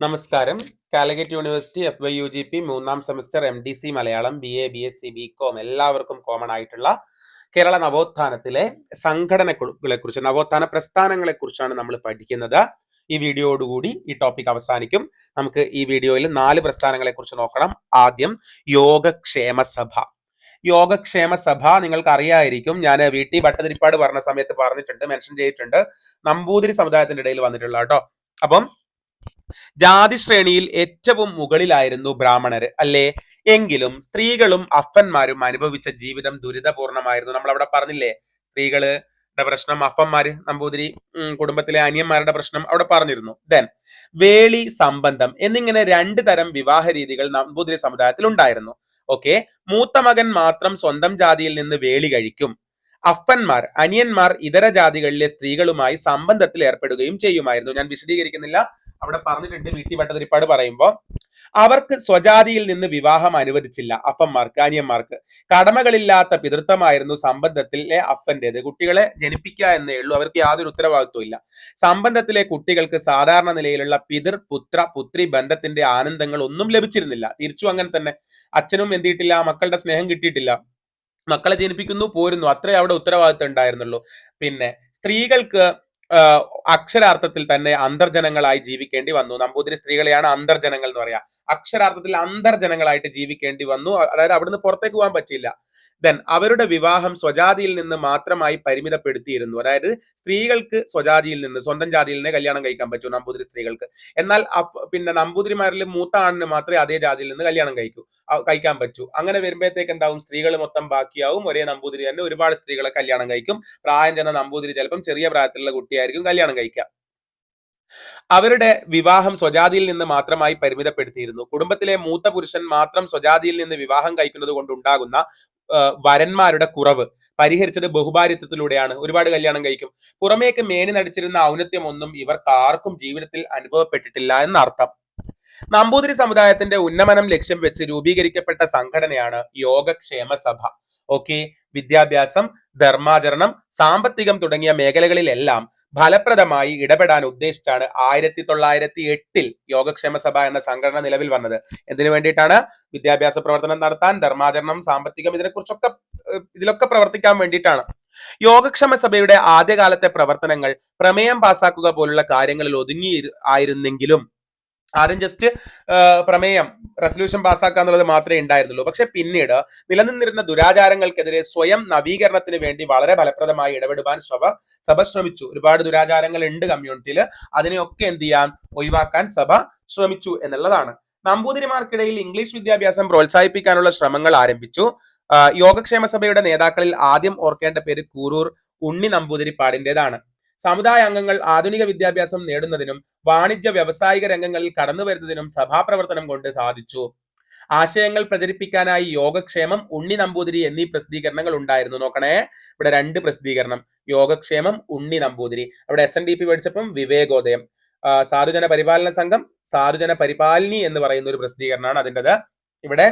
നമസ്കാരം. Calicut university F Y U G P മൂന്നാം semester M D C Malayalam B A B S C B com എല്ലാവർക്കും common ആയിട്ടുള്ള കേരള നവോത്ഥാനത്തിലെ സംഘടനകളെ കുറിച്ച് നവോത്ഥാന പ്രസ്ഥാനങ്ങളെ കുറിച്ചാണ് നമ്മൾ പഠിക്കുന്നത്. ഈ വീഡിയോയോടുകൂടി ഈ ടോപ്പിക് അവസാനിക്കും. നമുക്ക് ഈ വീഡിയോയിൽ നാല് പ്രസ്ഥാനങ്ങളെ കുറിച്ച് നോക്കണം. ആദ്യം യോഗക്ഷേമ സഭ. യോഗക്ഷേമ സഭ നിങ്ങൾക്ക് അറിയായിരിക്കും ഞാൻ വി ടി ഭട്ടതിരിപ്പാട് പറഞ്ഞ സമയത്ത് പറഞ്ഞിട്ടുണ്ട് മെൻഷൻ ചെയ്തിട്ടുണ്ട്. നമ്പൂതിരി സമുദായത്തിന്റെ ഇടയിൽ വന്നിട്ടുള്ള കേട്ടോ. അപ്പം ജാതി ശ്രേണിയിൽ ഏറ്റവും മുകളിലായിരുന്നു ബ്രാഹ്മണർ അല്ലേ? എങ്കിലും സ്ത്രീകളും അഫന്മാരും അനുഭവിച്ച ജീവിതം ദുരിതപൂർണമായിരുന്നു. നമ്മൾ അവിടെ പറഞ്ഞില്ലേ സ്ത്രീകളുടെ പ്രശ്നം അഫന്മാര് നമ്പൂതിരി കുടുംബത്തിലെ അനിയന്മാരുടെ പ്രശ്നം അവിടെ പറഞ്ഞിരുന്നു. ദെൻ വേളി സംബന്ധം എന്നിങ്ങനെ രണ്ട് തരം വിവാഹ രീതികൾ നമ്പൂതിരി സമുദായത്തിൽ ഉണ്ടായിരുന്നു. ഓക്കെ മൂത്ത മകൻ മാത്രം സ്വന്തം ജാതിയിൽ നിന്ന് വേളി കഴിക്കും. അഫന്മാർ അനിയന്മാർ ഇതര ജാതികളിലെ സ്ത്രീകളുമായി സംബന്ധത്തിൽ ഏർപ്പെടുകയും ചെയ്യുമായിരുന്നു. ഞാൻ വിശദീകരിക്കുന്നില്ല. അവിടെ പറഞ്ഞിട്ടുണ്ട് വീട്ടി വട്ടതിരിപ്പാട് പറയുമ്പോൾ അവർക്ക് സ്വജാതിയിൽ നിന്ന് വിവാഹം അനുവദിച്ചില്ല അഫന്മാർക്ക് അനിയന്മാർക്ക്. കടമകളില്ലാത്ത പിതൃത്വമായിരുന്നു സംബന്ധത്തിലെ അഫന്റേത് കുട്ടികളെ ജനിപ്പിക്കുക എന്നേ ഉള്ളൂ അവർക്ക് യാതൊരു ഉത്തരവാദിത്വം ഇല്ല. സംബന്ധത്തിലെ കുട്ടികൾക്ക് സാധാരണ നിലയിലുള്ള പിതൃ പുത്ര പുത്രി ബന്ധത്തിന്റെ ആനന്ദങ്ങൾ ഒന്നും ലഭിച്ചിരുന്നില്ല. തിരിച്ചു അങ്ങനെ തന്നെ. അച്ഛനും എന്തിയിട്ടില്ല മക്കളുടെ സ്നേഹം കിട്ടിയിട്ടില്ല. മക്കളെ ജനിപ്പിക്കുന്നു പോരുന്നു. അത്രേ അവിടെ ഉത്തരവാദിത്വം ഉണ്ടായിരുന്നുള്ളൂ. പിന്നെ സ്ത്രീകൾക്ക് അക്ഷരാർത്ഥത്തിൽ തന്നെ അന്തർജനങ്ങളായി ജീവിക്കേണ്ടി വന്നു. നമ്പൂതിരി സ്ത്രീകളെയാണ് അന്തർജനങ്ങൾ എന്ന് പറയാ. അക്ഷരാർത്ഥത്തിൽ അന്തർജനങ്ങളായിട്ട് ജീവിക്കേണ്ടി വന്നു. അതായത് അവിടുന്ന് പുറത്തേക്ക് പോകാൻ പറ്റില്ല ദെൻ അവരുടെ വിവാഹം സ്വജാതിയിൽ നിന്ന് മാത്രമായി പരിമിതപ്പെടുത്തിയിരുന്നു. അതായത് സ്ത്രീകൾക്ക് സ്വജാതിയിൽ നിന്ന് സ്വന്തം ജാതിയിൽ നിന്ന് കല്യാണം കഴിക്കാൻ പറ്റൂ നമ്പൂതിരി സ്ത്രീകൾക്ക്. എന്നാൽ പിന്നെ നമ്പൂതിരിമാരിൽ മൂത്ത ആണിന് മാത്രമേ അതേ ജാതിയിൽ നിന്ന് കല്യാണം കഴിക്കൂ കഴിക്കാൻ പറ്റൂ. അങ്ങനെ വരുമ്പോഴത്തേക്ക് എന്താവും? സ്ത്രീകൾ മൊത്തം ബാക്കിയാവും. ഒരേ നമ്പൂതിരി തന്നെ ഒരുപാട് സ്ത്രീകളെ കല്യാണം കഴിക്കും. പ്രായം ചെന്ന നമ്പൂതിരി ചിലപ്പം ചെറിയ പ്രായത്തിലുള്ള കുട്ടിയായിരിക്കും കല്യാണം കഴിക്കുക. അവരുടെ വിവാഹം സ്വജാതിയിൽ നിന്ന് മാത്രമായി പരിമിതപ്പെടുത്തിയിരുന്നു. കുടുംബത്തിലെ മൂത്ത പുരുഷൻ മാത്രം സ്വജാതിയിൽ നിന്ന് വിവാഹം കഴിക്കുന്നത് കൊണ്ടുണ്ടാകുന്ന വരന്മാരുടെ കുറവ് പരിഹരിച്ചത് ബഹുഭാരിത്വത്തിലൂടെയാണ് ഒരുപാട് കല്യാണം കഴിക്കും. പുറമേക്ക് മേനി നടിച്ചിരുന്ന ഔന്നത്യമൊന്നും ഇവർക്ക് ആർക്കും ജീവിതത്തിൽ അനുഭവപ്പെട്ടിട്ടില്ല എന്നർത്ഥം. നമ്പൂതിരി സമുദായത്തിന്റെ ഉന്നമനം ലക്ഷ്യം വെച്ച് രൂപീകരിക്കപ്പെട്ട സംഘടനയാണ് യോഗക്ഷേമ സഭ ഓക്കെ? വിദ്യാഭ്യാസം ധർമാചരണം സാമ്പത്തികം തുടങ്ങിയ മേഖലകളിലെല്ലാം ഫലപ്രദമായി ഇടപെടാൻ ഉദ്ദേശിച്ചാണ് ആയിരത്തി തൊള്ളായിരത്തി എട്ടിൽ യോഗക്ഷേമ സഭ എന്ന സംഘടന നിലവിൽ വന്നത്. എന്തിനു വേണ്ടിയിട്ടാണ്? വിദ്യാഭ്യാസ പ്രവർത്തനം നടത്താൻ ധർമാചരണം സാമ്പത്തികം ഇതിനെക്കുറിച്ചൊക്കെ ഇതിലൊക്കെ പ്രവർത്തിക്കാൻ വേണ്ടിയിട്ടാണ്. യോഗക്ഷേമ സഭയുടെ ആദ്യകാലത്തെ പ്രവർത്തനങ്ങൾ പ്രമേയം പാസാക്കുക പോലുള്ള കാര്യങ്ങളിൽ ഒതുങ്ങി ആയിരുന്നെങ്കിലും ആദ്യം ജസ്റ്റ് പ്രമേയം റെസൊല്യൂഷൻ പാസ്സാക്കുക എന്നുള്ളത് മാത്രമേ ഉണ്ടായിരുന്നുള്ളൂ. പക്ഷെ പിന്നീട് നിലനിന്നിരുന്ന ദുരാചാരങ്ങൾക്കെതിരെ സ്വയം നവീകരണത്തിന് വേണ്ടി വളരെ ഫലപ്രദമായി ഇടപെടുവാൻ സഭ സഭ ശ്രമിച്ചു. ഒരുപാട് ദുരാചാരങ്ങൾ ഉണ്ട് കമ്മ്യൂണിറ്റിയിൽ അതിനെയൊക്കെ എന്ത് ചെയ്യാൻ ഒഴിവാക്കാൻ സഭ ശ്രമിച്ചു എന്നുള്ളതാണ്. നമ്പൂതിരിമാർക്കിടയിൽ ഇംഗ്ലീഷ് വിദ്യാഭ്യാസം പ്രോത്സാഹിപ്പിക്കാനുള്ള ശ്രമങ്ങൾ ആരംഭിച്ചു. യോഗക്ഷേമ സഭയുടെ നേതാക്കളിൽ ആദ്യം ഓർക്കേണ്ട പേര് കൂറൂർ ഉണ്ണി നമ്പൂതിരിപ്പാടിന്റേതാണ്. സമുദായ അംഗങ്ങൾ ആധുനിക വിദ്യാഭ്യാസം നേടുന്നതിനും വാണിജ്യ വ്യവസായിക രംഗങ്ങളിൽ കടന്നു വരുന്നതിനും സഭാപ്രവർത്തനം കൊണ്ട് സാധിച്ചു. ആശയങ്ങൾ പ്രചരിപ്പിക്കാനായി യോഗക്ഷേമം ഉണ്ണി നമ്പൂതിരി എന്നീ പ്രസിദ്ധീകരണങ്ങൾ ഉണ്ടായിരുന്നു. നോക്കണേ. ഇവിടെ രണ്ട് പ്രസിദ്ധീകരണം. യോഗക്ഷേമം ഉണ്ണി നമ്പൂതിരി. അവിടെ എസ് എൻ ഡി പി പഠിച്ചപ്പം വിവേകോദയം. സാധുജന പരിപാലന സംഘം സാധുജന പരിപാലിനി എന്ന് പറയുന്ന ഒരു പ്രസിദ്ധീകരണമാണ് അതിന്റെത്. ഇവിടെ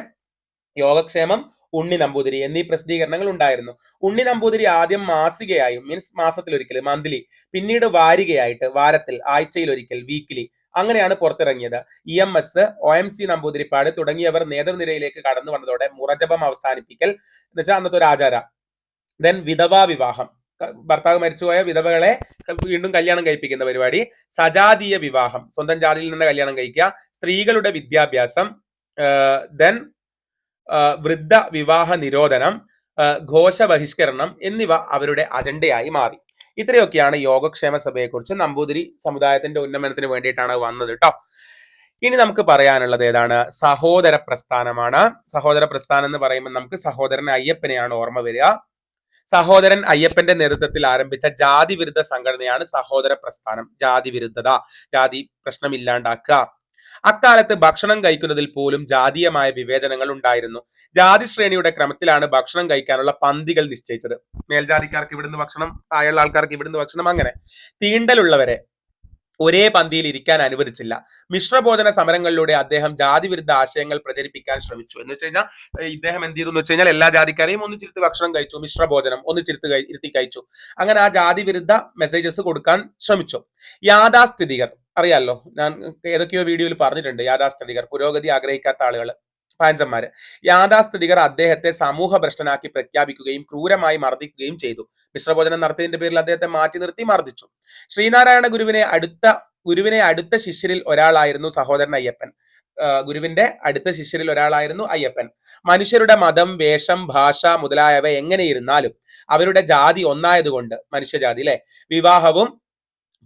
യോഗക്ഷേമം ഉണ്ണി നമ്പൂതിരി എന്നീ പ്രസിദ്ധീകരണങ്ങൾ ഉണ്ടായിരുന്നു. ഉണ്ണി നമ്പൂതിരി ആദ്യം മാസികയായും മീൻസ് മാസത്തിലൊരിക്കൽ മന്ത്ലി പിന്നീട് വാരികയായിട്ട് വാരത്തിൽ ആഴ്ചയിൽ ഒരിക്കൽ വീക്കിലി അങ്ങനെയാണ് പുറത്തിറങ്ങിയത്. E M S O M C Namboothiripad തുടങ്ങിയവർ നേതൃനിരയിലേക്ക് കടന്നു വന്നതോടെ മുറജപം അവസാനിപ്പിക്കൽ എന്ന് വെച്ചാൽ അന്നത്തെ ഒരു ആചാര. ദെൻ വിധവാ വിവാഹം. ഭർത്താവ് മരിച്ചുപോയ വിധവകളെ വീണ്ടും കല്യാണം കഴിപ്പിക്കുന്ന പരിപാടി. സജാതീയ വിവാഹം. സ്വന്തം ജാതിയിൽ നിന്ന് കല്യാണം കഴിക്കുക. സ്ത്രീകളുടെ വിദ്യാഭ്യാസം ദെൻ വൃദ്ധ വിവാഹ നിരോധനം ഘോഷ ബഹിഷ്കരണം എന്നിവ അവരുടെ അജണ്ടയായി മാറി. ഇത്രയൊക്കെയാണ് യോഗക്ഷേമ സഭയെക്കുറിച്ച് നമ്പൂതിരി സമുദായത്തിന്റെ ഉന്നമനത്തിന് വേണ്ടിയിട്ടാണ് വന്നത് കേട്ടോ ഇനി നമുക്ക് പറയാനുള്ളത് ഏതാണ്? സഹോദര പ്രസ്ഥാനമാണ്. സഹോദര പ്രസ്ഥാനം എന്ന് പറയുമ്പോൾ നമുക്ക് സഹോദരൻ അയ്യപ്പനെയാണ് ഓർമ്മ വരിക. സഹോദരൻ അയ്യപ്പന്റെ നേതൃത്വത്തിൽ ആരംഭിച്ച ജാതി വിരുദ്ധ സംഘടനയാണ് സഹോദര പ്രസ്ഥാനം ജാതി വിരുദ്ധത ജാതി പ്രശ്നം ഇല്ലാണ്ടാക്കുക. അക്കാലത്ത് ഭക്ഷണം കഴിക്കുന്നതിൽ പോലും ജാതീയമായ വിവേചനങ്ങൾ ഉണ്ടായിരുന്നു. ജാതി ശ്രേണിയുടെ ക്രമത്തിലാണ് ഭക്ഷണം കഴിക്കാനുള്ള പന്തികൾ നിശ്ചയിച്ചത്. മേൽജാതിക്കാർക്ക് ഇവിടുന്ന് ഭക്ഷണം താഴെയുള്ള ആൾക്കാർക്ക് ഇവിടുന്ന് ഭക്ഷണം അങ്ങനെ. തീണ്ടലുള്ളവരെ ഒരേ പന്തിയിൽ ഇരിക്കാൻ അനുവദിച്ചില്ല. മിശ്രഭോജന സമരങ്ങളിലൂടെ അദ്ദേഹം ജാതി വിരുദ്ധ ആശയങ്ങൾ പ്രചരിപ്പിക്കാൻ ശ്രമിച്ചു. എന്ന് വെച്ച് കഴിഞ്ഞാൽ ഇദ്ദേഹം എന്ത് ചെയ്തു എന്ന് വെച്ച് കഴിഞ്ഞാൽ എല്ലാ ജാതിക്കാരെയും ഒന്നിച്ചിരുത്ത് ഭക്ഷണം കഴിച്ചു. മിശ്രഭോജനം ഒന്നിച്ചിരുത്ത് ഇരുത്തി കഴിച്ചു. അങ്ങനെ ആ ജാതി വിരുദ്ധ മെസ്സേജസ് കൊടുക്കാൻ ശ്രമിച്ചു. യാഥാസ്ഥിതികർ അറിയാലോ. ഞാൻ ഏതൊക്കെയോ വീഡിയോയിൽ പറഞ്ഞിട്ടുണ്ട് യാഥാസ്ഥിതികർ പുരോഗതി ആഗ്രഹിക്കാത്ത ആളുകൾ പാഞ്ചന്മാര് യാഥാസ്ഥിതികർ അദ്ദേഹത്തെ സമൂഹ ഭ്രഷ്ടനാക്കി പ്രഖ്യാപിക്കുകയും ക്രൂരമായി മർദ്ദിക്കുകയും ചെയ്തു. മിശ്രഭോജനം നടത്തിയതിന്റെ പേരിൽ അദ്ദേഹത്തെ മാറ്റി നിർത്തി മർദ്ദിച്ചു. ശ്രീനാരായണ ഗുരുവിനെ അടുത്ത ഗുരുവിനെ അടുത്ത ശിഷ്യരിൽ ഒരാളായിരുന്നു സഹോദരൻ അയ്യപ്പൻ. ഗുരുവിന്റെ അടുത്ത ശിഷ്യരിൽ ഒരാളായിരുന്നു അയ്യപ്പൻ. മനുഷ്യരുടെ മതം വേഷം ഭാഷ മുതലായവ എങ്ങനെയിരുന്നാലും അവരുടെ ജാതി ഒന്നായതുകൊണ്ട് മനുഷ്യജാതി അല്ലെ വിവാഹവും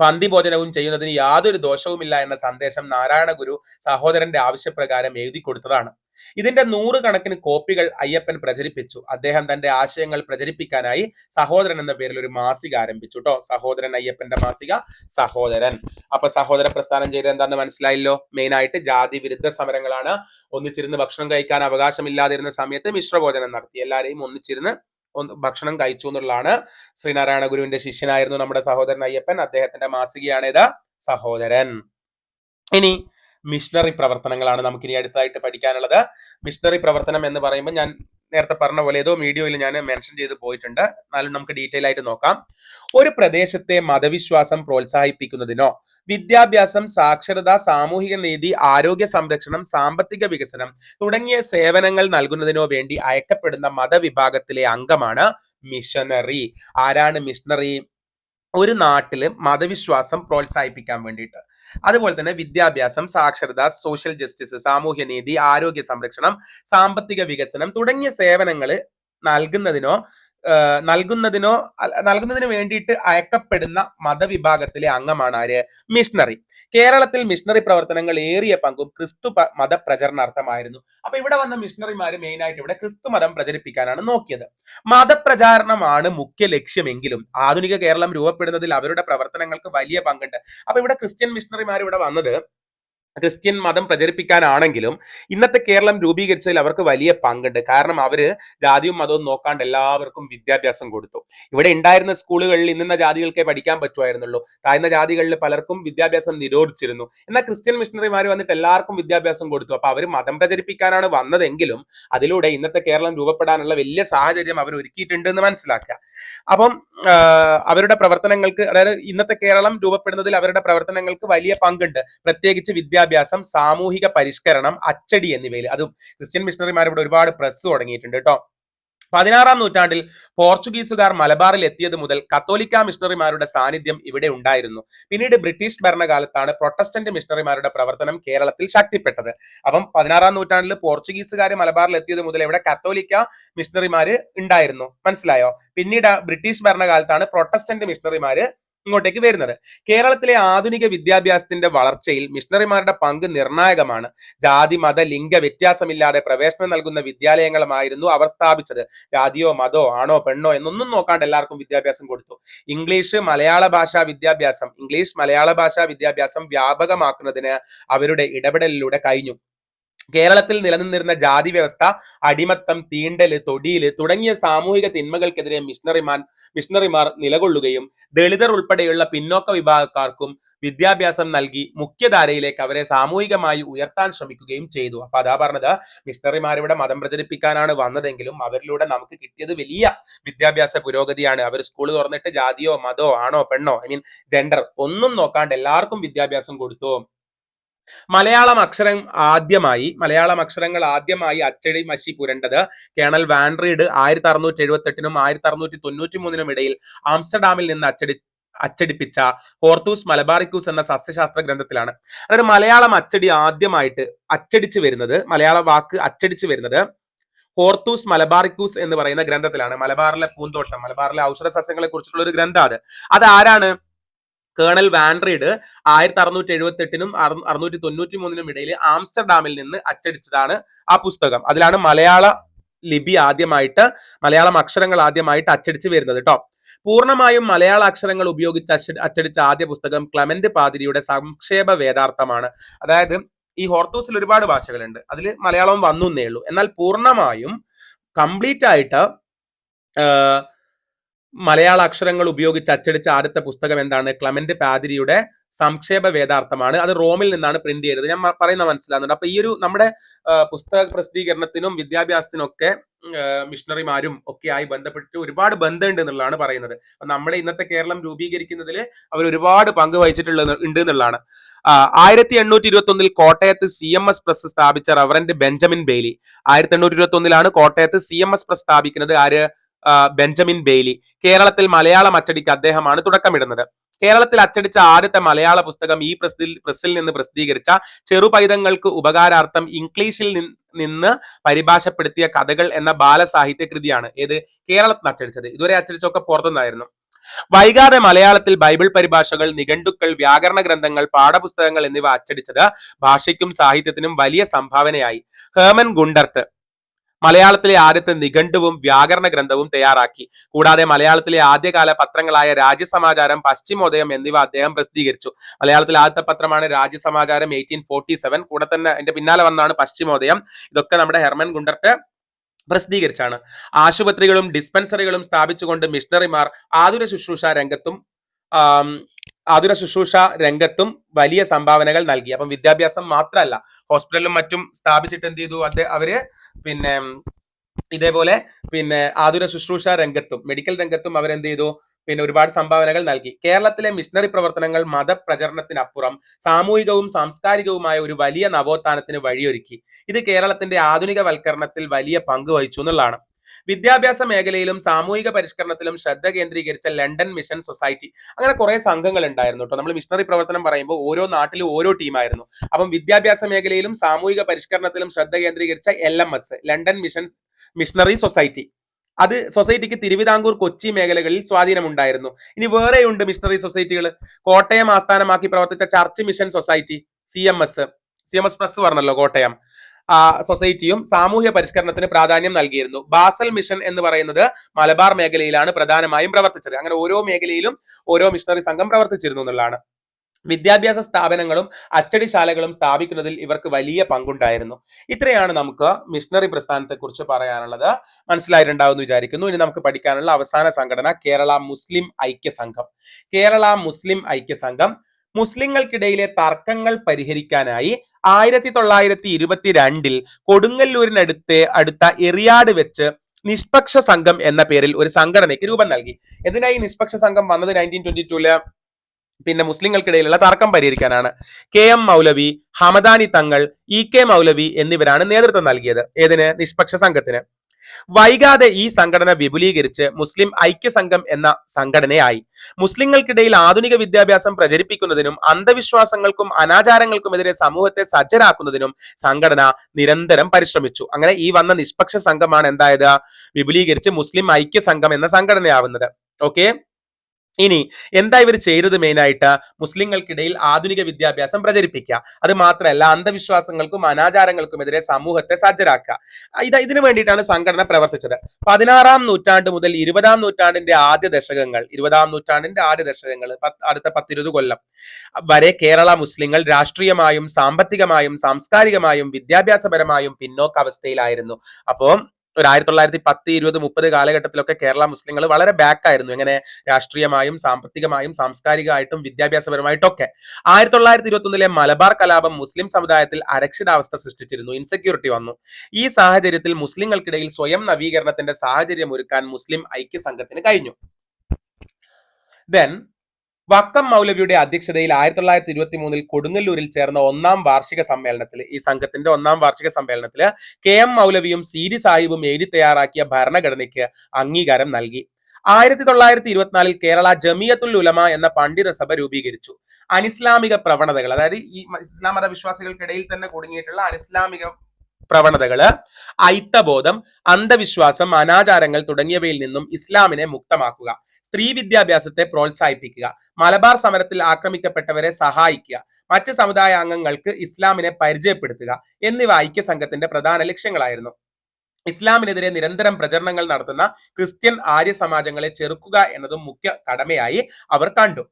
പന്തിഭോജനവും ചെയ്യുന്നതിന് യാതൊരു ദോഷവുമില്ല എന്ന സന്ദേശം നാരായണ ഗുരു സഹോദരന്റെ ആവശ്യപ്രകാരം എഴുതി കൊടുത്തതാണ്. ഇതിന്റെ നൂറുകണക്കിന് കോപ്പികൾ അയ്യപ്പൻ പ്രചരിപ്പിച്ചു. അദ്ദേഹം തന്റെ ആശയങ്ങൾ പ്രചരിപ്പിക്കാനായി സഹോദരൻ എന്ന പേരിൽ ഒരു മാസിക ആരംഭിച്ചു കേട്ടോ സഹോദരൻ അയ്യപ്പന്റെ മാസിക സഹോദരൻ. അപ്പൊ സഹോദര പ്രസ്ഥാനം ചെയ്ത് എന്താണെന്ന് മനസ്സിലായല്ലോ? മെയിൻ ആയിട്ട് ജാതി വിരുദ്ധ സമരങ്ങളാണ്. ഒന്നിച്ചിരുന്ന് ഭക്ഷണം കഴിക്കാൻ അവകാശമില്ലാതിരുന്ന സമയത്ത് മിശ്രഭോജനം നടത്തി. എല്ലാവരെയും ഒന്നിച്ചിരുന്ന് ഒന്ന് ഭക്ഷണം കഴിച്ചു എന്നുള്ളതാണ് ശ്രീനാരായണ ഗുരുവിന്റെ ശിഷ്യനായിരുന്നു നമ്മുടെ സഹോദരൻ അയ്യപ്പൻ. അദ്ദേഹത്തിന്റെ മാസികയാണിത്. സഹോദരൻ. ഇനി മിഷണറി പ്രവർത്തനങ്ങളാണ് നമുക്കിനി അടുത്തായിട്ട് പഠിക്കാനുള്ളത്. മിഷണറി പ്രവർത്തനം എന്ന് പറയുമ്പോൾ ഞാൻ നേരത്തെ പറഞ്ഞ പോലെ ഏതോ വീഡിയോയിൽ ഞാൻ മെൻഷൻ ചെയ്ത് പോയിട്ടുണ്ട്. എന്നാലും നമുക്ക് ഡീറ്റെയിൽ ആയിട്ട് നോക്കാം. ഒരു പ്രദേശത്തെ മതവിശ്വാസം പ്രോത്സാഹിപ്പിക്കുന്നതിനോ വിദ്യാഭ്യാസം സാക്ഷരത സാമൂഹിക നീതി ആരോഗ്യ സംരക്ഷണം സാമ്പത്തിക വികസനം തുടങ്ങിയ സേവനങ്ങൾ നൽകുന്നതിനോ വേണ്ടി അയക്കപ്പെടുന്ന മതവിഭാഗത്തിലെ അംഗമാണ് മിഷനറി ആരാണ് മിഷനറി ഒരു നാട്ടിൽ മതവിശ്വാസം പ്രോത്സാഹിപ്പിക്കാൻ വേണ്ടിയിട്ട്. അതുപോലെ തന്നെ വിദ്യാഭ്യാസം സാക്ഷരത സോഷ്യൽ ജസ്റ്റിസ് സാമൂഹ്യ നീതി ആരോഗ്യ സംരക്ഷണം സാമ്പത്തിക വികസനം തുടങ്ങിയ സേവനങ്ങൾ നൽകുന്നതിനോ നൽകുന്നതിനോ നൽകുന്നതിന് വേണ്ടിയിട്ട് അയക്കപ്പെടുന്ന മതവിഭാഗത്തിലെ അംഗമാണ് ആര്? മിഷണറി. കേരളത്തിൽ മിഷണറി പ്രവർത്തനങ്ങൾ ഏറിയ പങ്കും ക്രിസ്തു മതപ്രചരണാർത്ഥമായിരുന്നു. മത പ്രചരണാർത്ഥമായിരുന്നു അപ്പൊ ഇവിടെ വന്ന മിഷണറിമാര് മെയിൻ ആയിട്ട് ഇവിടെ ക്രിസ്തു മതം പ്രചരിപ്പിക്കാനാണ് നോക്കിയത്. മതപ്രചാരണമാണ് മുഖ്യ ലക്ഷ്യമെങ്കിലും ആധുനിക കേരളം രൂപപ്പെടുന്നതിൽ അവരുടെ പ്രവർത്തനങ്ങൾക്ക് വലിയ പങ്കുണ്ട്. അപ്പൊ ഇവിടെ ക്രിസ്ത്യൻ മിഷണറിമാർ ഇവിടെ വന്നത് ക്രിസ്ത്യൻ മതം പ്രചരിപ്പിക്കാനാണെങ്കിലും ഇന്നത്തെ കേരളം രൂപീകരിച്ചതിൽ അവർക്ക് വലിയ പങ്കുണ്ട്. കാരണം അവർ ജാതിയും മതവും നോക്കാണ്ട് എല്ലാവർക്കും വിദ്യാഭ്യാസം കൊടുത്തു. ഇവിടെ ഉണ്ടായിരുന്ന സ്കൂളുകളിൽ ഇന്നുന്ന ജാതികൾക്കേ പഠിക്കാൻ പറ്റുമായിരുന്നുള്ളൂ. താഴ്ന്ന ജാതികളിൽ പലർക്കും വിദ്യാഭ്യാസം നിരോധിച്ചിരുന്നു. എന്നാൽ ക്രിസ്ത്യൻ മിഷണറിമാർ വന്നിട്ട് എല്ലാവർക്കും വിദ്യാഭ്യാസം കൊടുത്തു. അപ്പൊ അവർ മതം പ്രചരിപ്പിക്കാനാണ് വന്നതെങ്കിലും അതിലൂടെ ഇന്നത്തെ കേരളം രൂപപ്പെടാനുള്ള വലിയ സാഹചര്യം അവർ ഒരുക്കിയിട്ടുണ്ട് എന്ന് മനസ്സിലാക്കുക. അപ്പം അവരുടെ പ്രവർത്തനങ്ങൾക്ക് അതായത് ഇന്നത്തെ കേരളം രൂപപ്പെടുന്നതിൽ അവരുടെ പ്രവർത്തനങ്ങൾക്ക് വലിയ പങ്കുണ്ട്. പ്രത്യേകിച്ച് വിദ്യാഭ്യാസം സാമൂഹിക പരിഷ്കരണം അച്ചടി എന്നിവയിൽ. അത് ക്രിസ്ത്യൻ മിഷണറിമാർ ഇവിടെ ഒരുപാട് പ്രസ് തുടങ്ങിയിട്ടുണ്ട് കേട്ടോ. പതിനാറാം നൂറ്റാണ്ടിൽ പോർച്ചുഗീസുകാർ മലബാറിൽ എത്തിയത് മുതൽ കത്തോലിക്ക മിഷണറിമാരുടെ സാന്നിധ്യം ഇവിടെ ഉണ്ടായിരുന്നു. പിന്നീട് ബ്രിട്ടീഷ് ഭരണകാലത്താണ് പ്രൊട്ടസ്റ്റന്റ് മിഷണറിമാരുടെ പ്രവർത്തനം കേരളത്തിൽ ശക്തിപ്പെട്ടത്. അപ്പം പതിനാറാം നൂറ്റാണ്ടിൽ പോർച്ചുഗീസുകാർ മലബാറിൽ എത്തിയത് മുതൽ ഇവിടെ കത്തോലിക്ക മിഷണറിമാര് ഉണ്ടായിരുന്നു. മനസ്സിലായോ? പിന്നീട് ബ്രിട്ടീഷ് ഭരണകാലത്താണ് പ്രൊട്ടസ്റ്റന്റ് മിഷണറിമാര് ഇങ്ങോട്ടേക്ക് വരുന്നത്. കേരളത്തിലെ ആധുനിക വിദ്യാഭ്യാസത്തിന്റെ വളർച്ചയിൽ മിഷണറിമാരുടെ പങ്ക് നിർണായകമാണ്. ജാതി മത ലിംഗ വ്യത്യാസമില്ലാതെ പ്രവേശനം നൽകുന്ന വിദ്യാലയങ്ങളുമായിരുന്നു അവർ സ്ഥാപിച്ചത്. ജാതിയോ മതോ ആണോ പെണ്ണോ എന്നൊന്നും നോക്കാണ്ട് എല്ലാവർക്കും വിദ്യാഭ്യാസം കൊടുത്തു. ഇംഗ്ലീഷ് മലയാള ഭാഷാ വിദ്യാഭ്യാസം ഇംഗ്ലീഷ് മലയാള ഭാഷാ വിദ്യാഭ്യാസം വ്യാപകമാക്കുന്നതിന് അവരുടെ ഇടപെടലിലൂടെ കഴിഞ്ഞു. കേരളത്തിൽ നിലനിന്നിരുന്ന ജാതി വ്യവസ്ഥ അടിമത്തം തീണ്ടൽ തൊടിയിൽ തുടങ്ങിയ സാമൂഹിക തിന്മകൾക്കെതിരെ മിഷണറിമാർ മിഷണറിമാർ നിലകൊള്ളുകയും ദളിതർ ഉൾപ്പെടെയുള്ള പിന്നോക്ക വിഭാഗക്കാർക്കും വിദ്യാഭ്യാസം നൽകി മുഖ്യധാരയിലേക്ക് അവരെ സാമൂഹികമായി ഉയർത്താൻ ശ്രമിക്കുകയും ചെയ്തു. അപ്പൊ അതാ പറഞ്ഞത് മിഷണറിമാരിവിടെ മതം പ്രചരിപ്പിക്കാനാണ് വന്നതെങ്കിലും അവരിലൂടെ നമുക്ക് കിട്ടിയത് വലിയ വിദ്യാഭ്യാസ പുരോഗതിയാണ്. അവർ സ്കൂൾ തുറന്നിട്ട് ജാതിയോ മതോ ആണോ പെണ്ണോ ഐ മീൻ ജെൻഡർ ഒന്നും നോക്കാണ്ട് എല്ലാവർക്കും വിദ്യാഭ്യാസം കൊടുത്തു. മലയാളം അക്ഷരം ആദ്യമായി മലയാളം അക്ഷരങ്ങൾ ആദ്യമായി അച്ചടി മഷി പുരണ്ടത് കേണൽ വാൻഡ്രീഡ് ആയിരത്തി അറുന്നൂറ്റി എഴുപത്തി എട്ടിനും ആയിരത്തി അറുന്നൂറ്റി തൊണ്ണൂറ്റി മൂന്നിനും ഇടയിൽ ആംസ്റ്റർഡാമിൽ നിന്ന് അച്ചടി അച്ചടിപ്പിച്ച ഹോർത്തൂസ് മലബാറിക്കൂസ് എന്ന സസ്യശാസ്ത്ര ഗ്രന്ഥത്തിലാണ്. അതായത് മലയാളം അച്ചടി ആദ്യമായിട്ട് അച്ചടിച്ചു വരുന്നത് മലയാള വാക്ക് അച്ചടിച്ചു വരുന്നത് ഹോർത്തൂസ് മലബാറിക്കൂസ് എന്ന് പറയുന്ന ഗ്രന്ഥത്തിലാണ്. മലബാറിലെ പൂന്തോട്ടം മലബാറിലെ ഔഷധ സസ്യങ്ങളെ കുറിച്ചുള്ള ഒരു ഗ്രന്ഥം അത്. അത് ആരാണ്? കേണൽ വാൻഡ്രീഡ് ആയിരത്തി അറുന്നൂറ്റി എഴുപത്തി എട്ടിനും അറുന്നൂറ്റി തൊണ്ണൂറ്റി മൂന്നിനും ഇടയിൽ ആംസ്റ്റർഡാമിൽ നിന്ന് അച്ചടിച്ചതാണ് ആ പുസ്തകം. അതിലാണ് മലയാള ലിപി ആദ്യമായിട്ട് മലയാളം അക്ഷരങ്ങൾ ആദ്യമായിട്ട് അച്ചടിച്ച് വരുന്നത് കേട്ടോ പൂർണമായും മലയാള അക്ഷരങ്ങൾ ഉപയോഗിച്ച് അച്ചടിച്ച ആദ്യ പുസ്തകം ക്ലമന്റ് പാതിരിയുടെ സംക്ഷേപ വേദാർത്ഥമാണ്. അതായത് ഈ ഹോർത്തൂസിൽ ഒരുപാട് ഭാഷകളുണ്ട്. അതിൽ മലയാളം വന്നു എന്നേ ഉള്ളൂ. എന്നാൽ പൂർണമായും കംപ്ലീറ്റ് ആയിട്ട് മലയാള അക്ഷരങ്ങൾ ഉപയോഗിച്ച് അച്ചടിച്ച ആദ്യത്തെ പുസ്തകം എന്താണ്? ക്ലമന്റ് പാതിരിയുടെ സംക്ഷേപ വേദാർത്ഥമാണ്. അത് റോമിൽ നിന്നാണ് പ്രിന്റ് ചെയ്തത്. ഞാൻ പറയുന്ന മനസ്സിലാകുന്നുണ്ട്. അപ്പൊ ഈ ഒരു നമ്മുടെ പുസ്തക പ്രസിദ്ധീകരണത്തിനും വിദ്യാഭ്യാസത്തിനൊക്കെ മിഷണറിമാരും ഒക്കെ ആയി ബന്ധപ്പെട്ടിട്ട് ഒരുപാട് ബന്ധമുണ്ട് എന്നുള്ളതാണ് പറയുന്നത്. നമ്മുടെ ഇന്നത്തെ കേരളം രൂപീകരിക്കുന്നതിൽ അവർ ഒരുപാട് പങ്ക് വഹിച്ചിട്ടുള്ള ഉണ്ട് എന്നുള്ളതാണ്. ആയിരത്തി എണ്ണൂറ്റി ഇരുപത്തി ഒന്നിൽ കോട്ടയത്ത് സി എം എസ് പ്രസ് സ്ഥാപിച്ച റവറന്റ് ബെഞ്ചമിൻ ബെയ്ലി. ആയിരത്തി എണ്ണൂറ്റി ഇരുപത്തി ഒന്നിലാണ് കോട്ടയത്ത് സി എം എസ് പ്രസ് സ്ഥാപിക്കുന്നത്. ആര്? Benjamin Bailey. കേരളത്തിൽ മലയാളം അച്ചടിക്ക് അദ്ദേഹമാണ് തുടക്കമിടുന്നത്. കേരളത്തിൽ അച്ചടിച്ച ആദ്യത്തെ മലയാള പുസ്തകം ഈ പ്രസിൽ പ്രസിൽ നിന്ന് പ്രസിദ്ധീകരിച്ച ചെറുപൈതങ്ങൾക്ക് ഉപകാരാർത്ഥം ഇംഗ്ലീഷിൽ നിന്ന് പരിഭാഷപ്പെടുത്തിയ കഥകൾ എന്ന ബാലസാഹിത്യ കൃതിയാണ് ഏത് കേരളത്തിൽ അച്ചടിച്ചത്. ഇതുവരെ അച്ചടിച്ചൊക്കെ പുറത്തുനിന്നായിരുന്നു. വൈകാതെ മലയാളത്തിൽ ബൈബിൾ പരിഭാഷകൾ നിഘണ്ടുക്കൾ വ്യാകരണ ഗ്രന്ഥങ്ങൾ പാഠപുസ്തകങ്ങൾ എന്നിവ അച്ചടിച്ചത് ഭാഷയ്ക്കും സാഹിത്യത്തിനും വലിയ സംഭാവനയായി. Hermann Gundert. മലയാളത്തിലെ ആദ്യത്തെ നിഘണ്ടുവും വ്യാകരണ ഗ്രന്ഥവും തയ്യാറാക്കി. കൂടാതെ മലയാളത്തിലെ ആദ്യകാല പത്രങ്ങളായ രാജ്യസമാചാരം പശ്ചിമോദയം എന്നിവ അദ്ദേഹം പ്രസിദ്ധീകരിച്ചു. മലയാളത്തിലെ ആദ്യത്തെ പത്രമാണ് രാജ്യസമാചാരം എയ്റ്റീൻ ഫോർട്ടി സെവൻ കൂടെ തന്നെ അതിന്റെ പിന്നാലെ വന്നാണ് പശ്ചിമോദയം. ഇതൊക്കെ നമ്മുടെ ഹെർമൻ ഗുണ്ടർട്ട് പ്രസിദ്ധീകരിച്ചാണ്. ആശുപത്രികളും ഡിസ്പെൻസറികളും സ്ഥാപിച്ചുകൊണ്ട് മിഷണറിമാർ ആതുര ശുശ്രൂഷ രംഗത്തും ആതുര ശുശ്രൂഷ രംഗത്തും വലിയ സംഭാവനകൾ നൽകി. അപ്പം വിദ്യാഭ്യാസം മാത്രമല്ല ഹോസ്പിറ്റലിലും മറ്റും സ്ഥാപിച്ചിട്ട് എന്ത് ചെയ്തു? അദ്ദേഹം അവർ പിന്നെ ഇതേപോലെ പിന്നെ ആതുര ശുശ്രൂഷ രംഗത്തും മെഡിക്കൽ രംഗത്തും അവരെന്ത് ചെയ്തു? പിന്നെ ഒരുപാട് സംഭാവനകൾ നൽകി. കേരളത്തിലെ മിഷണറി പ്രവർത്തനങ്ങൾ മതപ്രചരണത്തിനപ്പുറം സാമൂഹികവും സാംസ്കാരികവുമായ ഒരു വലിയ നവോത്ഥാനത്തിന് വഴിയൊരുക്കി. ഇത് കേരളത്തിന്റെ ആധുനികവൽക്കരണത്തിൽ വലിയ പങ്ക് വഹിച്ചു എന്നുള്ളതാണ്. വിദ്യാഭ്യാസ മേഖലയിലും സാമൂഹിക പരിഷ്കരണത്തിലും ശ്രദ്ധ കേന്ദ്രീകരിച്ച ലണ്ടൻ മിഷൻ സൊസൈറ്റി. അങ്ങനെ കുറെ സംഘങ്ങൾ ഉണ്ടായിരുന്നു കേട്ടോ. നമ്മൾ മിഷണറി പ്രവർത്തനം പറയുമ്പോൾ ഓരോ നാട്ടിലും ഓരോ ടീമായിരുന്നു അപ്പം വിദ്യാഭ്യാസ മേഖലയിലും സാമൂഹിക പരിഷ്കരണത്തിലും ശ്രദ്ധ കേന്ദ്രീകരിച്ച L M S London mission missionary society അത് സൊസൈറ്റിക്ക് തിരുവിതാംകൂർ കൊച്ചി മേഖലകളിൽ സ്വാധീനമുണ്ടായിരുന്നു. ഇനി വേറെയുണ്ട് മിഷണറി സൊസൈറ്റികൾ? കോട്ടയം ആസ്ഥാനമാക്കി പ്രവർത്തിച്ച church mission society C M S C M S plus പറഞ്ഞല്ലോ കോട്ടയം. സൊസൈറ്റിയും സാമൂഹ്യ പരിഷ്കരണത്തിന് പ്രാധാന്യം നൽകിയിരുന്നു. ബാസൽ മിഷൻ എന്ന് പറയുന്നത് മലബാർ മേഖലയിലാണ് പ്രധാനമായും പ്രവർത്തിച്ചത്. അങ്ങനെ ഓരോ മേഖലയിലും ഓരോ മിഷണറി സംഘം പ്രവർത്തിച്ചിരുന്നു എന്നുള്ളതാണ്. വിദ്യാഭ്യാസ സ്ഥാപനങ്ങളും അച്ചടിശാലകളും സ്ഥാപിക്കുന്നതിൽ ഇവർക്ക് വലിയ പങ്കുണ്ടായിരുന്നു. ഇത്രയാണ് നമുക്ക് മിഷണറി പ്രസ്ഥാനത്തെ കുറിച്ച് പറയാനുള്ളത്. മനസ്സിലായിട്ടുണ്ടാവുമെന്ന് വിചാരിക്കുന്നു. ഇനി നമുക്ക് പഠിക്കാനുള്ള അവസാന സംഘടന കേരള മുസ്ലിം ഐക്യ സംഘം. കേരള മുസ്ലിം ഐക്യ സംഘം മുസ്ലിങ്ങൾക്കിടയിലെ തർക്കങ്ങൾ പരിഹരിക്കാനായി ആയിരത്തി തൊള്ളായിരത്തി ഇരുപത്തിരണ്ടിൽ കൊടുങ്ങല്ലൂരിനടുത്ത് അടുത്ത എറിയാട് വെച്ച് നിഷ്പക്ഷ സംഘം എന്ന പേരിൽ ഒരു സംഘടനയ്ക്ക് രൂപം നൽകി. എന്തിനായി നിഷ്പക്ഷ സംഘം വന്നത് നയന്റീൻ ട്വന്റി ടൂൽ പിന്നെ മുസ്ലിങ്ങൾക്കിടയിലുള്ള തർക്കം പരിഹരിക്കാനാണ്. കെ എം മൗലവി ഹമദാനി തങ്ങൾ ഇ കെ മൗലവി എന്നിവരാണ് നേതൃത്വം നൽകിയത്. ഏതിന്? നിഷ്പക്ഷ സംഘത്തിന്. വൈകാതെ ഈ സംഘടന വിപുലീകരിച്ച് മുസ്ലിം ഐക്യസംഘം എന്ന സംഘടനയായി. മുസ്ലിങ്ങൾക്കിടയിൽ ആധുനിക വിദ്യാഭ്യാസം പ്രചരിപ്പിക്കുന്നതിനും അന്ധവിശ്വാസങ്ങൾക്കും അനാചാരങ്ങൾക്കുമെതിരെ സമൂഹത്തെ സജ്ജരാക്കുന്നതിനും സംഘടന നിരന്തരം പരിശ്രമിച്ചു. അങ്ങനെ ഈ വന്ന നിഷ്പക്ഷ സംഘമാണ് എന്തായത്? വിപുലീകരിച്ച് മുസ്ലിം ഐക്യസംഘം എന്ന സംഘടനയാവുന്നത്. ഓക്കെ ഇനി എന്താ ഇവർ ചെയ്തത് മെയിനായിട്ട് മുസ്ലിങ്ങൾക്കിടയിൽ ആധുനിക വിദ്യാഭ്യാസം പ്രചരിപ്പിക്കുക. അത് മാത്രമല്ല അന്ധവിശ്വാസങ്ങൾക്കും അനാചാരങ്ങൾക്കുമെതിരെ സമൂഹത്തെ സജ്ജരാക്കുക. ഇത് ഇതിനു വേണ്ടിയിട്ടാണ് സംഘടന പ്രവർത്തിച്ചത്. പതിനാറാം നൂറ്റാണ്ട് മുതൽ ഇരുപതാം നൂറ്റാണ്ടിന്റെ ആദ്യ ദശകങ്ങൾ ഇരുപതാം നൂറ്റാണ്ടിന്റെ ആദ്യ ദശകങ്ങൾ അടുത്ത പത്തിരുപത് കൊല്ലം വരെ കേരള മുസ്ലിങ്ങൾ രാഷ്ട്രീയമായും സാമ്പത്തികമായും സാംസ്കാരികമായും വിദ്യാഭ്യാസപരമായും പിന്നോക്കാവസ്ഥയിലായിരുന്നു. അപ്പോൾ ഒരു ആയിരത്തി തൊള്ളായിരത്തി പത്ത് ഇരുപത് മുപ്പത് കാലഘട്ടത്തിലൊക്കെ കേരള മുസ്ലിങ്ങൾ വളരെ ബാക്ക് ആയിരുന്നു. എങ്ങനെ രാഷ്ട്രീയമായും സാമ്പത്തികമായും സാംസ്കാരികമായിട്ടും വിദ്യാഭ്യാസപരമായിട്ടൊക്കെ. ആയിരത്തി തൊള്ളായിരത്തി ഇരുപത്തി മലബാർ കലാപം മുസ്ലിം സമുദായത്തിൽ അരക്ഷിതാവസ്ഥ സൃഷ്ടിച്ചിരുന്നു. ഇൻസെക്യൂരിറ്റി വന്നു. ഈ സാഹചര്യത്തിൽ മുസ്ലിങ്ങൾക്കിടയിൽ സ്വയം നവീകരണത്തിന്റെ സാഹചര്യം ഒരുക്കാൻ മുസ്ലിം ഐക്യ സംഘത്തിന് കഴിഞ്ഞു. ദെൻ വക്കം മൗലവിയുടെ അധ്യക്ഷതയിൽ ആയിരത്തി തൊള്ളായിരത്തി ഇരുപത്തി മൂന്നിൽ കൊടുങ്ങല്ലൂരിൽ ചേർന്ന ഒന്നാം വാർഷിക സമ്മേളനത്തിൽ ഈ സംഘത്തിന്റെ ഒന്നാം വാർഷിക സമ്മേളനത്തിൽ കെ എം മൗലവിയും സീരി സാഹിബും എഴുതി തയ്യാറാക്കിയ ഭരണഘടനയ്ക്ക് അംഗീകാരം നൽകി. ആയിരത്തി തൊള്ളായിരത്തി ഇരുപത്തിനാലിൽ കേരള ജമിയത്തുൽ ഉലമ എന്ന പണ്ഡിത സഭ രൂപീകരിച്ചു. അനിസ്ലാമിക പ്രവണതകൾ അതായത് ഈ ഇസ്ലാം മതവിശ്വാസികൾക്കിടയിൽ തന്നെ കുടുങ്ങിയിട്ടുള്ള അനിസ്ലാമിക പ്രവണതകൾ ഐത്തബോധം അന്ധവിശ്വാസം അനാചാരങ്ങൾ തുടങ്ങിയവയിൽ നിന്നും ഇസ്ലാമിനെ മുക്തമാക്കുക. സ്ത്രീ വിദ്യാഭ്യാസത്തെ പ്രോത്സാഹിപ്പിക്കുക. മലബാർ സമരത്തിൽ ആക്രമിക്കപ്പെട്ടവരെ സഹായിക്കുക. മറ്റ് സമുദായ അംഗങ്ങൾക്ക് ഇസ്ലാമിനെ പരിചയപ്പെടുത്തുക എന്നിവ ഐക്യസംഘത്തിന്റെ പ്രധാന ലക്ഷ്യങ്ങളായിരുന്നു. ഇസ്ലാമിനെതിരെ നിരന്തരം പ്രചരണങ്ങൾ നടത്തുന്ന ക്രിസ്ത്യൻ ആര്യ സമാജങ്ങളെ ചെറുക്കുക എന്നതും മുഖ്യ കടമയായി അവർ കണ്ടു.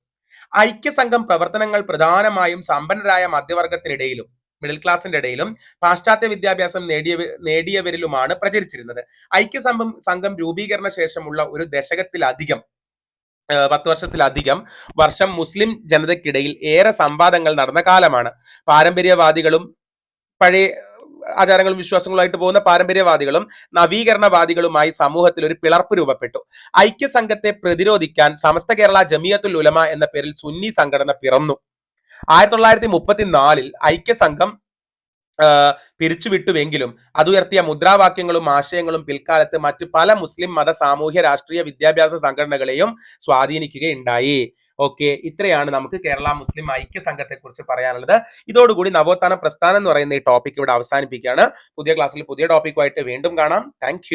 ഐക്യസംഘം പ്രവർത്തനങ്ങൾ പ്രധാനമായും സമ്പന്നരായ മധ്യവർഗത്തിനിടയിലും മിഡിൽ ക്ലാസിന്റെ ഇടയിലും പാശ്ചാത്യ വിദ്യാഭ്യാസം നേടിയ നേടിയവരിലുമാണ് പ്രചരിച്ചിരുന്നത്. ഐക്യസംഘം സംഘം രൂപീകരണ ശേഷമുള്ള ഒരു ദശകത്തിലധികം പത്ത് വർഷത്തിലധികം വർഷം മുസ്ലിം ജനതയ്ക്കിടയിൽ ഏറെ സംവാദങ്ങൾ നടന്ന കാലമാണ്. പാരമ്പര്യവാദികളും പഴയ ആചാരങ്ങളും വിശ്വാസങ്ങളുമായിട്ട് പോകുന്ന പാരമ്പര്യവാദികളും നവീകരണവാദികളുമായി സമൂഹത്തിൽ ഒരു പിളർപ്പ് രൂപപ്പെട്ടു. ഐക്യസംഘത്തെ പ്രതിരോധിക്കാൻ സമസ്ത കേരള ജമിയത്തുൽ ഉലമ എന്ന പേരിൽ സുന്നി സംഘടന പിറന്നു. ആയിരത്തി തൊള്ളായിരത്തി മുപ്പത്തിനാലിൽ ഐക്യസംഘം പിരിച്ചുവിട്ടുവെങ്കിലും അതുയർത്തിയ മുദ്രാവാക്യങ്ങളും ആശയങ്ങളും പിൽക്കാലത്ത് മറ്റ് പല മുസ്ലിം മത സാമൂഹ്യ രാഷ്ട്രീയ വിദ്യാഭ്യാസ സംഘടനകളെയും സ്വാധീനിക്കുകയുണ്ടായി. ഓക്കെ ഇത്രയാണ് നമുക്ക് കേരള മുസ്ലിം ഐക്യ സംഘത്തെ കുറിച്ച് പറയാനുള്ളത്. ഇതോടുകൂടി നവോത്ഥാന പ്രസ്ഥാനം എന്ന് പറയുന്ന ഈ ടോപ്പിക് ഇവിടെ അവസാനിപ്പിക്കുകയാണ്. പുതിയ ക്ലാസ്സിൽ പുതിയ ടോപ്പിക്കുമായിട്ട് വീണ്ടും കാണാം. താങ്ക്